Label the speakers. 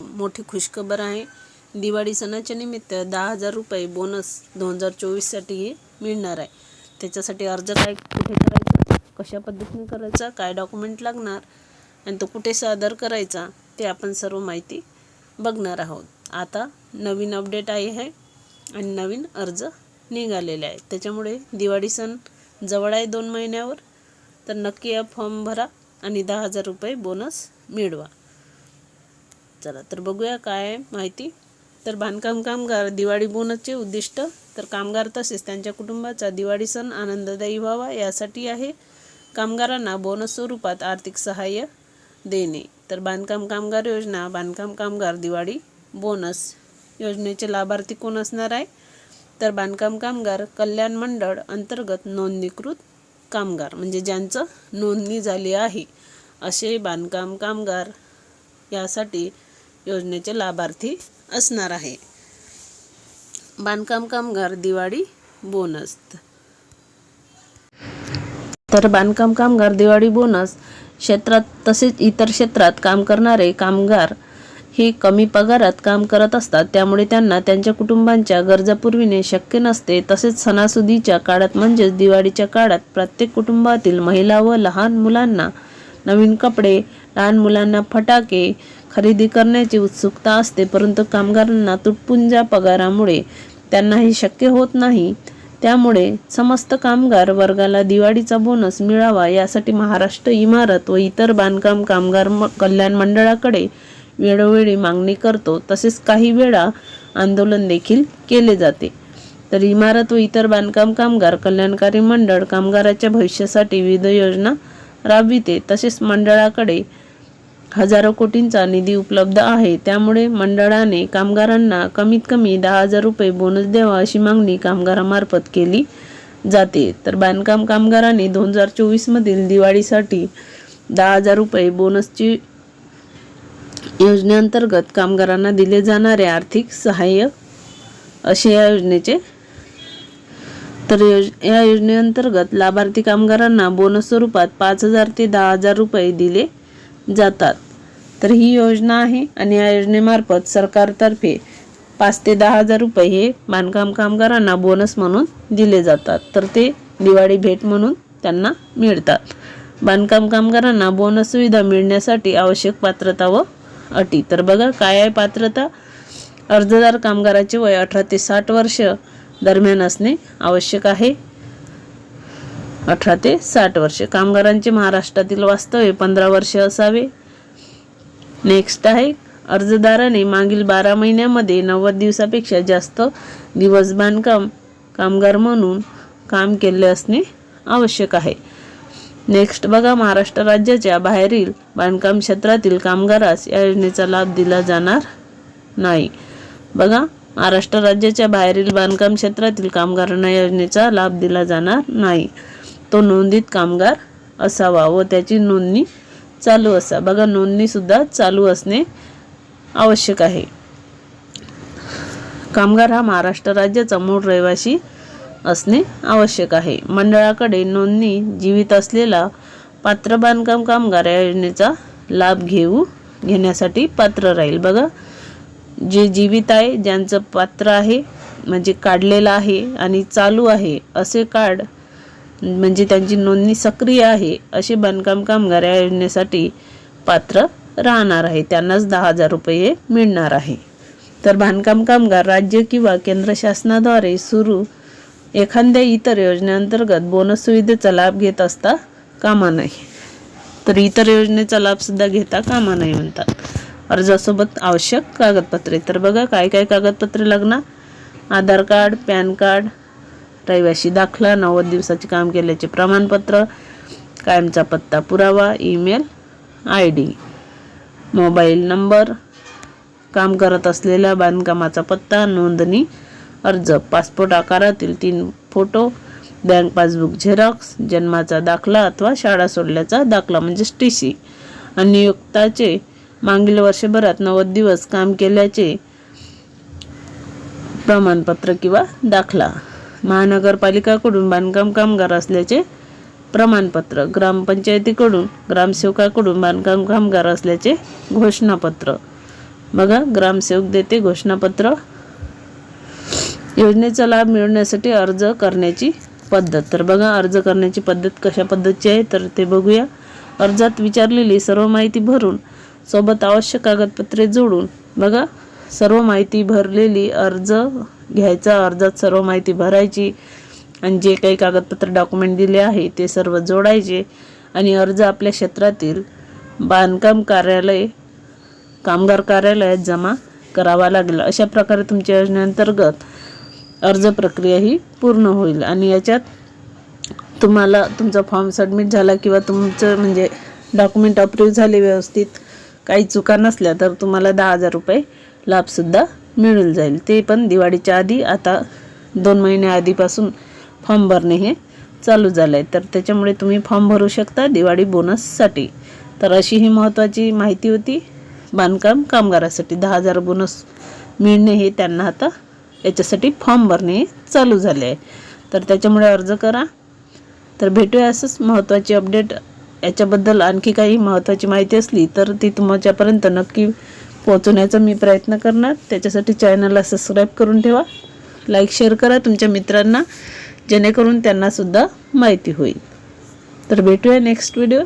Speaker 1: मोठी खुशखबर आहे. दिवाळी सणाच्या निमित्त दहा हजार रुपये बोनस दोन हजार चोवीससाठी मिळणार आहे. त्याच्यासाठी अर्ज काय कुठे करायचा कशा पद्धतीने करायचा काय डॉक्युमेंट लागणार आणि तो कुठे सादर करायचा ते आपण सर्व माहिती बघणार आहोत. आता नवीन अपडेट आहे आहे आणि नवीन अर्ज निघालेले आहे. त्याच्यामुळे दिवाळी सण जवळ आहे दोन महिन्यावर. तर नक्की हा फॉर्म भरा आणि दहा हजार रुपये बोनस मिळवा. चला तर बघूया काय माहिती. तर बांधकाम कामगार दिवाळी बोनसचे उद्दिष्ट. तर कामगार तसेच त्यांच्या कुटुंबाचा दिवाळी सण आनंददायी व्हावा यासाठी आहे. कामगारांना बोनस स्वरूपात आर्थिक सहाय्य देणे. तर बांधकाम कामगार योजना बांधकाम कामगार दिवाळी बोनस योजनेचे लाभार्थी कोण असणार आहे? तर बांधकाम कामगार कल्याण मंडळ अंतर्गत नोंदणीकृत कामगार म्हणजे ज्यांचं नोंदणी झाली आहे. असे बांधकाम कामगार यासाठी योजनेचे लाभार्थी असणार आहे. बांधकाम कामगार दिवाळी बोनस तर बांधकाम कामगार दिवाळी बोनस क्षेत्रात तसेच इतर क्षेत्रात काम करणारे कामगार हे कमी पगारात काम करत असतात. त्यामुळे त्यांना त्यांच्या कुटुंबांच्या गरजा पुरविणे शक्य नसते. तसेच सणासुदीच्या काळात म्हणजेच दिवाळीच्या काळात प्रत्येक कुटुंबातील महिला व लहान मुलांना नवीन कपडे लहान मुलांना फटाके खरेदी करण्याची उत्सुकता असते परंतु कामगारांना तुटपुंजा पगारामुळे त्यांना हे शक्य होत नाही. त्यामुळे समस्त कामगार वर्गाला दिवाळीचा बोनस मिळावा यासाठी महाराष्ट्र इमारत व इतर बांधकाम कामगार म कल्याण मंडळाकडे वेळोवेळी मागणी करतो. तसेच काही वेळा आंदोलन देखील केले जाते. तर इमारत व इतर बांधकाम कामगार कल्याणकारी मंडळ कामगाराच्या भविष्यासाठी विविध योजना राबविते. तसेच मंडळाकडे हजारो कोटींचा निधी उपलब्ध आहे. त्यामुळे मंडळाने कामगारांना कमीत कमी दहा हजार रुपये बोनस द्यावा अशी मागणी कामगारामार्फत केली जाते. तर बांधकाम कामगारांनी दोन हजार चोवीसमधील दिवाळीसाठी दहा हजार रुपये बोनसची योजनेअंतर्गत कामगारांना दिले जाणारे आर्थिक सहाय्य असे या योजनेचे तर योज या योजनेअंतर्गत लाभार्थी कामगारांना बोनस स्वरूपात पाच हजार ते दहा हजार रुपये दिले जातात. तर ही योजना आहे आणि या योजनेमार्फत सरकारतर्फे पाच ते दहा हजार रुपये हे बांधकाम कामगारांना बोनस म्हणून दिले जातात. तर ते दिवाळी भेट म्हणून त्यांना मिळतात. बांधकाम कामगारांना बोनस सुविधा मिळण्यासाठी आवश्यक पात्रता व अटी. तर बघा काय आहे पात्रता? अर्जदार कामगाराचे वय अठरा ते साठ वर्ष दरम्यान असणे आवश्यक आहे. अठरा ते साठ वर्ष. कामगारांचे महाराष्ट्रातील वास्तव्य पंधरा वर्ष असावे. नेक्स्ट आहे अर्जदाराने मागील बारा महिन्यामध्ये नव्वद दिवसापेक्षा जास्त दिवस बांधकाम कामगार म्हणून काम केले असणे आवश्यक आहे. नेक्स्ट बघा महाराष्ट्र राज्याच्या बाहेरील बांधकाम क्षेत्रातील कामगारास या योजनेचा लाभ दिला जाणार नाही. बघा महाराष्ट्र राज्याच्या बाहेरील बांधकाम क्षेत्रातील कामगारांना या योजनेचा लाभ दिला जाणार नाही. तो नोंदीत कामगार असावा व त्याची नोंदणी चालू असा. बघा नोंदणीसुद्धा चालू असणे आवश्यक आहे. कामगार हा महाराष्ट्र राज्याचा मूळ रहिवासी असणे आवश्यक आहे. मंडळाकडे नोंदणी जीवित असलेला पात्र बांधकाम कामगार या योजनेचा लाभ घेऊ घेण्यासाठी पात्र राहील. बघा जे जीवित आहे ज्यांचं पात्र आहे म्हणजे काढलेलं आहे आणि चालू आहे असे कार्ड म्हणजे त्यांची नोंदणी सक्रिय आहे असे बांधकाम कामगार या योजनेसाठी पात्र राहणार आहे. त्यांनाच दहा हजार रुपये मिळणार आहे. तर बांधकाम कामगार राज्य किंवा केंद्र शासनाद्वारे सुरू एखाद्या इतर योजनेअंतर्गत बोनस सुविधेचा लाभ घेत असता कामा नये. तर इतर योजनेचा लाभसुद्धा घेता कामा नाही म्हणतात. अर्जासोबत आवश्यक कागदपत्रे. तर बघा काय काय कागदपत्रे लागणार? आधार कार्ड पॅन कार्ड रहिवाशी दाखला नव्वद दिवसाचे काम केल्याचे प्रमाणपत्र कायमचा पत्ता पुरावा email I D mobile number काम करत असलेल्या बांधकामाचा पत्ता नोंदणी अर्ज पासपोर्ट आकारातील तीन फोटो बँक पासबुक झेरॉक्स जन्माचा दाखला अथवा शाळा सोडल्याचा दाखला म्हणजेच टी सी आणि नियुक्ताचे मागील वर्षभरात नव्वद दिवस काम केल्याचे प्रमाणपत्र किंवा दाखला. महानगरपालिकाकडून बांधकाम कामगार असल्याचे प्रमाणपत्र ग्रामपंचायतीकडून ग्रामसेवकाकडून बांधकाम कामगार असल्याचे घोषणापत्र. बघा ग्रामसेवक देते घोषणापत्र. योजनेचा लाभ मिळवण्यासाठी अर्ज करण्याची पद्धत. तर बघा अर्ज करण्याची पद्धत कशा पद्धतीची आहे तर ते बघूया. अर्जात विचारलेली सर्व माहिती भरून सोबत आवश्यक कागदपत्रे जोडून बघा सर्व माहिती भरलेली अर्ज घ्यायचा अर्जात सर्व माहिती भरायची आणि जे काही कागदपत्र डॉक्युमेंट दिले आहे ते सर्व जोडायचे आणि अर्ज आपल्या क्षेत्रातील बांधकाम कार्यालय कामगार कार्यालयात जमा करावा लागेल. अशा प्रकारे तुमच्या योजनेअंतर्गत अर्ज प्रक्रिया ही पूर्ण होईल आणि याच्यात तुम्हाला तुमचा फॉर्म सबमिट झाला किंवा तुमचं म्हणजे डॉक्युमेंट अप्रूव्ह झाले व्यवस्थित काही चुका नसल्या तर तुम्हाला दहा हजार रुपये लाभसुद्धा मिळून जाईल. ते पण दिवाळीच्या आधी आता दोन महिन्याआधीपासून फॉर्म भरणे हे चालू झालं आहे तर त्याच्यामुळे तुम्ही फॉर्म भरू शकता दिवाळी बोनससाठी तर अशी ही महत्त्वाची माहिती होती. बांधकाम कामगारासाठी दहा हजार बोनस मिळणे हे त्यांना आता याच्यासाठी फॉर्म भरणे हे चालू झाले आहे. तर त्याच्यामुळे अर्ज करा. तर भेटूया असंच महत्त्वाची अपडेट. याच्याबद्दल आणखी काही महत्त्वाची माहिती असली तर ती तुमच्यापर्यंत नक्की पोहोचवण्याचा मी प्रयत्न करणार. त्याच्यासाठी चॅनलला सबस्क्राईब करून ठेवा. लाईक शेअर करा तुमच्या मित्रांना. जेणेकरून त्यांनासुद्धा माहिती होईल. तर भेटूया नेक्स्ट व्हिडिओ